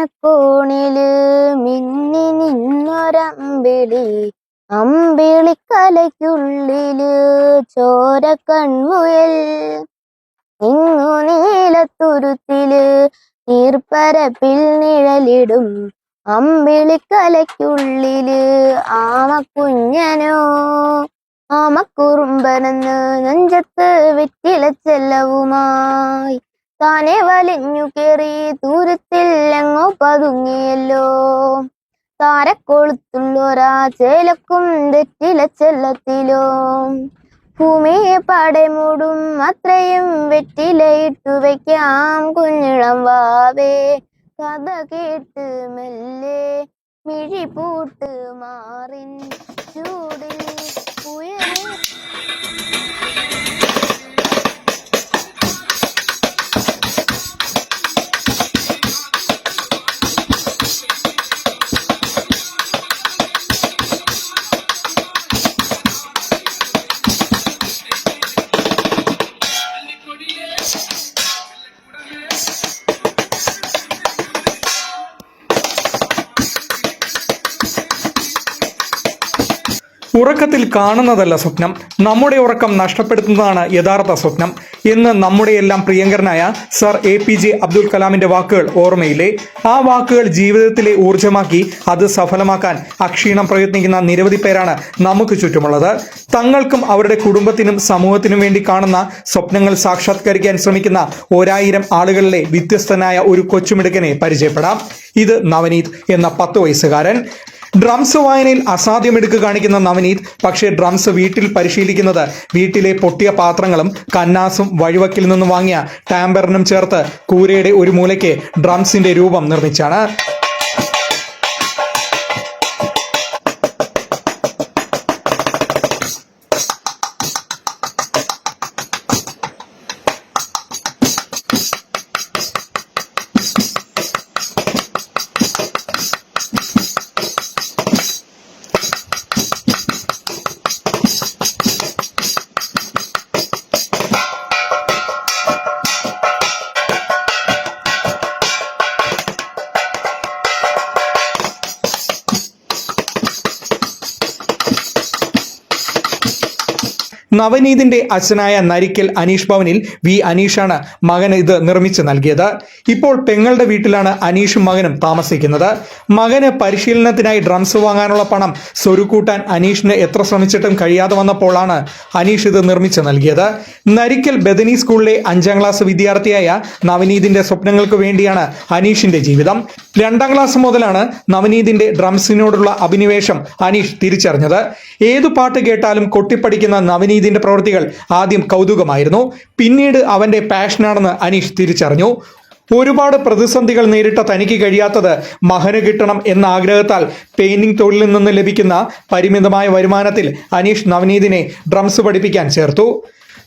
മനക്കോണിൽ മിന്നി നിന്നൊരമ്പിളി. അമ്പിളിക്കലയ്ക്കുള്ളിൽ ചോര കൺമുയൽ. ഇങ്ങു നീലത്തുരുത്തിൽ നീർപ്പരപ്പിൽ നിഴലിടും. അമ്പിളിക്കലയ്ക്കുള്ളിൽ ആമക്കുഞ്ഞനോ. ആമക്കുറുമ്പനെന്ന് നെഞ്ചത്ത് വെറ്റിലച്ചെല്ലവുമായി. താനെ വലിഞ്ഞു കേറി ദൂരത്തിൽ എങ്ങോ പതുങ്ങിയല്ലോ. താരക്കൊളുത്തുള്ളൊരാ ചേലക്കും തെറ്റില ചെല്ലത്തിലോ. ഭൂമിയെ പാടെ മൂടും അത്രയും വെറ്റിലയിട്ടു വയ്ക്കാം കുഞ്ഞിളം വാവേ. കഥ കേട്ട് മെല്ലെ മിഴി പൂട്ട് മാറിൻ ചൂടിൽ ഉറക്കത്തിൽ കാണുന്നതല്ല സ്വപ്നം. നമ്മുടെ ഉറക്കം നഷ്ടപ്പെടുത്തുന്നതാണ് യഥാർത്ഥ സ്വപ്നം. എന്ന് നമ്മുടെ എല്ലാം പ്രിയങ്കരനായ sir A P J Abdul കലാമിന്റെ വാക്കുകൾ ഓർമ്മയില്ലേ? ആ വാക്കുകൾ ജീവിതത്തിലെ ഊർജമാക്കി അത് സഫലമാക്കാൻ അക്ഷീണം പ്രയത്നിക്കുന്ന നിരവധി പേരാണ് നമുക്ക് ചുറ്റുമുള്ളത്. തങ്ങൾക്കും അവരുടെ കുടുംബത്തിനും സമൂഹത്തിനും വേണ്ടി കാണുന്ന സ്വപ്നങ്ങൾ സാക്ഷാത്കരിക്കാൻ ശ്രമിക്കുന്ന ഒരായിരം ആളുകളിലെ വ്യത്യസ്തനായ ഒരു കൊച്ചുമിടുക്കനെ പരിചയപ്പെടാം. ഇത് നവനീത് എന്ന പത്ത് വയസ്സുകാരൻ. ഡ്രംസ് വായനയിൽ അസാധ്യമെടുക്ക് കാണിക്കുന്ന നവനീത് പക്ഷേ ഡ്രംസ് വീട്ടിൽ പരിശീലിക്കുന്നത് വീട്ടിലെ പൊട്ടിയ പാത്രങ്ങളും കന്നാസും വഴിവക്കിൽ നിന്നും വാങ്ങിയ ടാമ്പറിനും ചേർത്ത് കൂരയുടെ ഒരു മൂലയ്ക്ക് ഡ്രംസിന്റെ രൂപം നിർമ്മിച്ചാണ്. നവനീതിന്റെ അച്ഛനായ നരിക്കൽ അനീഷ് ഭവനിൽ വി അനീഷാണ് മകന് ഇത് നിർമ്മിച്ചു നൽകിയത്. ഇപ്പോൾ പെങ്ങളുടെ വീട്ടിലാണ് അനീഷും മകനും താമസിക്കുന്നത്. മകന് പരിശീലനത്തിനായി ഡ്രംസ് വാങ്ങാനുള്ള പണം സ്വരുക്കൂട്ടാൻ അനീഷിന് എത്ര ശ്രമിച്ചിട്ടും കഴിയാതെ വന്നപ്പോഴാണ് അനീഷ് ഇത് നിർമ്മിച്ചു നൽകിയത്. നരിക്കൽ ബദനി സ്കൂളിലെ അഞ്ചാം ക്ലാസ് വിദ്യാർത്ഥിയായ നവനീതിന്റെ സ്വപ്നങ്ങൾക്ക് വേണ്ടിയാണ് അനീഷിന്റെ ജീവിതം. രണ്ടാം ക്ലാസ് മുതലാണ് നവനീതിന്റെ ഡ്രംസിനോടുള്ള അഭിനിവേശം അനീഷ് തിരിച്ചറിഞ്ഞത്. ഏതു പാട്ട് കേട്ടാലും കൊട്ടിപ്പടിക്കുന്ന നവനീതിന്റെ പ്രവൃത്തികൾ ആദ്യം കൗതുകമായിരുന്നു. പിന്നീട് അവന്റെ പാഷനാണെന്ന് അനീഷ് തിരിച്ചറിഞ്ഞു. ഒരുപാട് പ്രതിസന്ധികൾ നേരിട്ട തനിക്ക് കഴിയാത്തത് മഹന് കിട്ടണം എന്ന ആഗ്രഹത്താൽ പെയിന്റിംഗ് തൊഴിലിൽ നിന്ന് ലഭിക്കുന്ന പരിമിതമായ വരുമാനത്തിൽ അനീഷ് നവനീതിനെ ഡ്രംസ് പഠിപ്പിക്കാൻ ചേർത്തു.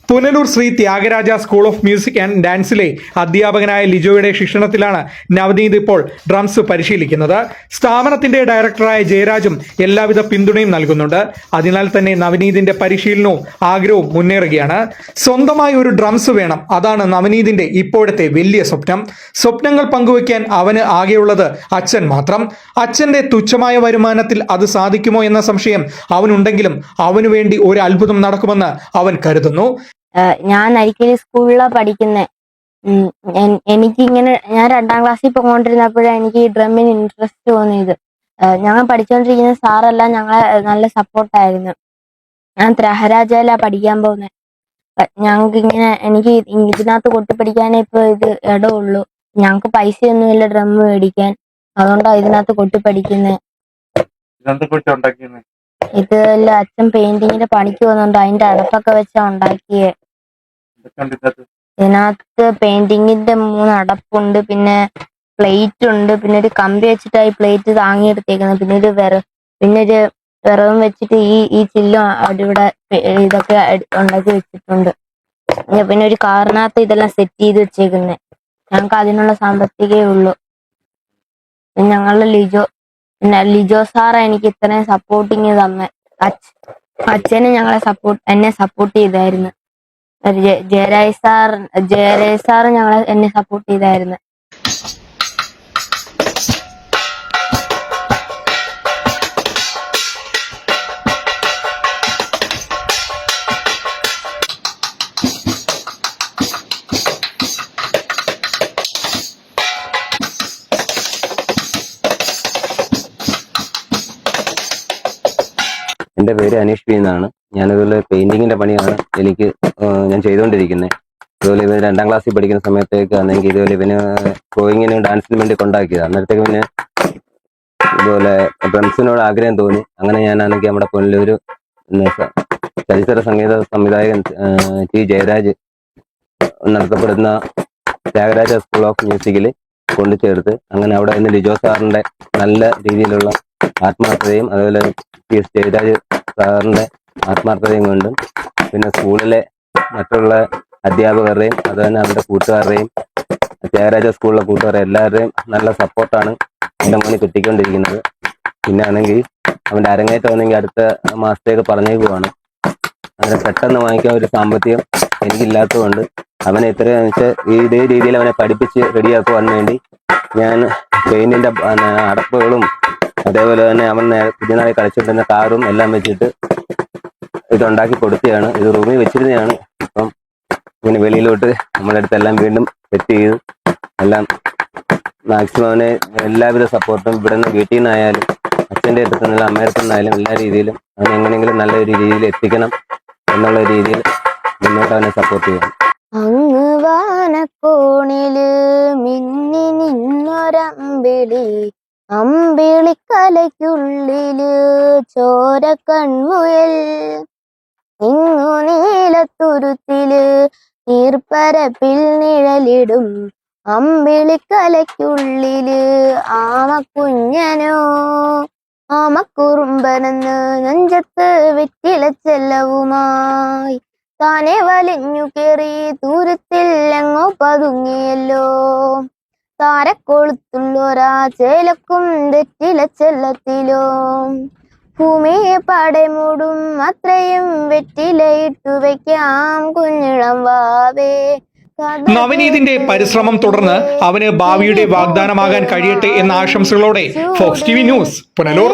Punalur Sri Thyagaraja school of music and ഡാൻസിലെ അധ്യാപകനായ ലിജോയുടെ ശിക്ഷണത്തിലാണ് നവനീത് ഇപ്പോൾ ഡ്രംസ് പരിശീലിക്കുന്നത്. സ്ഥാപനത്തിന്റെ ഡയറക്ടറായ ജയരാജും എല്ലാവിധ പിന്തുണയും നൽകുന്നുണ്ട്. അതിനാൽ തന്നെ നവനീതിന്റെ പരിശീലനവും ആഗ്രഹവും മുന്നേറുകയാണ്. സ്വന്തമായി ഒരു ഡ്രംസ് വേണം. അതാണ് നവനീതിന്റെ ഇപ്പോഴത്തെ വലിയ സ്വപ്നം. സ്വപ്നങ്ങൾ പങ്കുവയ്ക്കാൻ അവന് ആകെയുള്ളത് അച്ഛൻ മാത്രം. അച്ഛന്റെ തുച്ഛമായ വരുമാനത്തിൽ അത് സാധിക്കുമോ എന്ന സംശയം അവനുണ്ടെങ്കിലും അവനു വേണ്ടി ഒരു അത്ഭുതം നടക്കുമെന്ന് അവൻ കരുതുന്നു. ഞാൻ അരിക്കലി സ്കൂളിലാണ് പഠിക്കുന്നത് എനിക്കിങ്ങനെ ഞാൻ രണ്ടാം ക്ലാസ്സിൽ പോകൊണ്ടിരുന്നപ്പോഴാണ് എനിക്ക് ഈ ഡ്രമ്മിന് ഇൻട്രസ്റ്റ് തോന്നിയത്. ഞങ്ങൾ പഠിച്ചുകൊണ്ടിരിക്കുന്ന സാറെല്ലാം ഞങ്ങളെ നല്ല സപ്പോർട്ടായിരുന്നു. ഞാൻ ത്രഹരാജയിലാ പഠിക്കാൻ പോകുന്നത് ഞങ്ങൾക്ക് ഇങ്ങനെ എനിക്ക് ഇതിനകത്ത് കൊട്ടിപ്പിടിക്കാനേ ഇപ്പൊ ഇത് ഇടമുള്ളൂ ഞങ്ങൾക്ക് പൈസയൊന്നുമില്ല ഡ്രം മേടിക്കാൻ. അതുകൊണ്ടാണ് ഇതിനകത്ത് കൊട്ടിപ്പടിക്കുന്നത് ഉണ്ടാക്കിയെന്ന് ഇതെല്ലാം അച്ഛൻ പെയിന്റിങ്ങിന്റെ പണിക്ക് പോകുന്നുണ്ട്? അതിന്റെ അടപ്പൊക്കെ വെച്ചാ ഉണ്ടാക്കിയേ. ഇതിനകത്ത് പെയിന്റിങ്ങിന്റെ മൂന്ന് അടപ്പുണ്ട് പിന്നെ പ്ലേറ്റ് ഉണ്ട് പിന്നെ ഒരു കമ്പി വെച്ചിട്ടായി പ്ലേറ്റ് താങ്ങി താങ്ങിയെടുത്തേക്കുന്നത് പിന്നെ ഒരു വിറ പിന്നെ ഒരു വിറവും വെച്ചിട്ട് ഈ ഈ ചില്ലും അവിടെ ഇതൊക്കെ ഉണ്ടാക്കി വെച്ചിട്ടുണ്ട്. പിന്നെ- ഒരു കാറിനകത്ത് ഇതെല്ലാം സെറ്റ് ചെയ്ത് വെച്ചേക്കുന്നത് ഞങ്ങൾക്ക് അതിനുള്ള സാമ്പത്തികേ ഉള്ളൂ. ഞങ്ങളുടെ ലിജോ പിന്നെ ലിജോ സാറാ എനിക്ക് ഇത്രയും സപ്പോർട്ടിങ് തന്നെ. അച്ഛനെ ഞങ്ങളെ സപ്പോർട്ട് എന്നെ സപ്പോർട്ട് ചെയ്തായിരുന്നു. ജയരാജ് സാർ ജയരാജ് സാർ ഞങ്ങളെ എന്നെ സപ്പോർട്ട് ചെയ്തായിരുന്നു. എന്റെ പേര് അനീഷ് പി എന്നാണ്. ഞാനിതുപോലെ പെയിന്റിങ്ങിന്റെ പണിയാണ് എനിക്ക് ഞാൻ ചെയ്തുകൊണ്ടിരിക്കുന്നത് ഇതുപോലെ ഇവന് രണ്ടാം ക്ലാസ്സിൽ പഠിക്കുന്ന സമയത്തേക്ക് ആണെങ്കിൽ ഇതുപോലെ ഇവന് ഡ്രോയിങ്ങിനും ഡാൻസിനും വേണ്ടി കൊണ്ടാക്കിയത്. അന്നേരത്തേക്ക് പിന്നെ ഇതുപോലെ ഡ്രംസിനോട് ആഗ്രഹം തോന്നി. അങ്ങനെ ഞാനാണെങ്കിൽ നമ്മുടെ പുനലൂര് പിന്നെ സ- ചരിത്ര സംഗീത സംവിധായകൻ ടി ജയരാജ് നടത്തപ്പെടുന്ന ത്യാഗരാജ സ്കൂൾ ഓഫ് മ്യൂസിക്കിൽ കൊണ്ടു ചേർത്ത് അങ്ങനെ അവിടെ നിന്ന് ലിജോ സാറിന്റെ നല്ല രീതിയിലുള്ള ആത്മാർത്ഥതയും അതുപോലെ എസ് ജയരാജ് സാറിന്റെ ആത്മാർത്ഥതയും കൊണ്ടും പിന്നെ സ്കൂളിലെ മറ്റുള്ള അധ്യാപകരുടെയും അതുതന്നെ അവരുടെ കൂട്ടുകാരുടെയും ത്യാഗരാജ സ്കൂളിലെ കൂട്ടുകാരെ എല്ലാവരുടെയും നല്ല സപ്പോർട്ടാണ് എന്റെ മോന് കിട്ടിക്കൊണ്ടിരിക്കുന്നത്. പിന്നെ ആണെങ്കിൽ അവന്റെ അരങ്ങേറ്റം ആണെങ്കിൽ അടുത്ത മാസത്തേക്ക് പറഞ്ഞേക്കുവാണ് അങ്ങനെ പെട്ടെന്ന് വാങ്ങിക്കാൻ ഒരു സാമ്പത്തികം എനിക്കില്ലാത്തതുകൊണ്ട് അവനെ ഇത്രയും വെച്ചാൽ ഇതേ രീതിയിൽ അവനെ പഠിപ്പിച്ച് റെഡിയാക്കുവാൻ വേണ്ടി ഞാൻ പെയിന്റിന്റെ അടപ്പുകളും അതേപോലെ തന്നെ അവൻ കുഞ്ഞുനാളിൽ കളിച്ചിട്ടുന്ന കാറും എല്ലാം വെച്ചിട്ട് ഇതുണ്ടാക്കി കൊടുത്തതാണ് ഇത് റൂമിൽ വെച്ചിരുന്നതാണ്. അപ്പം ഇങ്ങനെ വെളിയിലോട്ട് നമ്മുടെ അടുത്തെല്ലാം വീണ്ടും സെറ്റ് ചെയ്ത്. എല്ലാം മാക്സിമം അവന് എല്ലാവിധ സപ്പോർട്ടും ഇവിടെ നിന്ന് വീട്ടിൽ നിന്നായാലും അച്ഛന്റെ അടുത്ത് നിന്നാലും അമ്മയുടെ നിന്നായാലും എല്ലാ രീതിയിലും അവൻ എങ്ങനെയെങ്കിലും നല്ല ഒരു രീതിയിൽ എത്തിക്കണം എന്നുള്ള രീതിയിൽ മുന്നോട്ട് അവനെ സപ്പോർട്ട് ചെയ്യണം. അങ്ങ് വാനക്കോണിൽ മിന്നി നിന്നൊരമ്പിളി അമ്പിളിക്കലയ്ക്കുള്ളിൽ ചോര കൺമുയൽ നീലത്തുരുത്തിൽ നീർപ്പരപ്പിൽ നിഴലിടും അമ്പിളിക്കലയ്ക്കുള്ളിൽ ആമക്കുഞ്ഞനോ. ആമക്കുറുമ്പനെന്ന് നെഞ്ചത്ത് വെറ്റില ചെല്ലവുമായി താനെ വലിഞ്ഞു ദൂരത്തിൽ എങ്ങോ പതുങ്ങിയല്ലോ. താരക്കൊളുത്തുള്ളൊരാ ചേലക്കും തെറ്റില ചെല്ലത്തിലോ. ഭൂമിയെ പാടെ മൂടും അത്രയും വെറ്റിലയിട്ടു വയ്ക്കാം കുഞ്ഞിളം വാവേ. നവനീതിന്റെ പരിശ്രമം തുടർന്ന് അവന് ഭാവിയുടെ വാഗ്ദാനമാകാൻ കഴിയട്ടെ എന്ന ആശംസകളോടെ Fox T V news Punalur.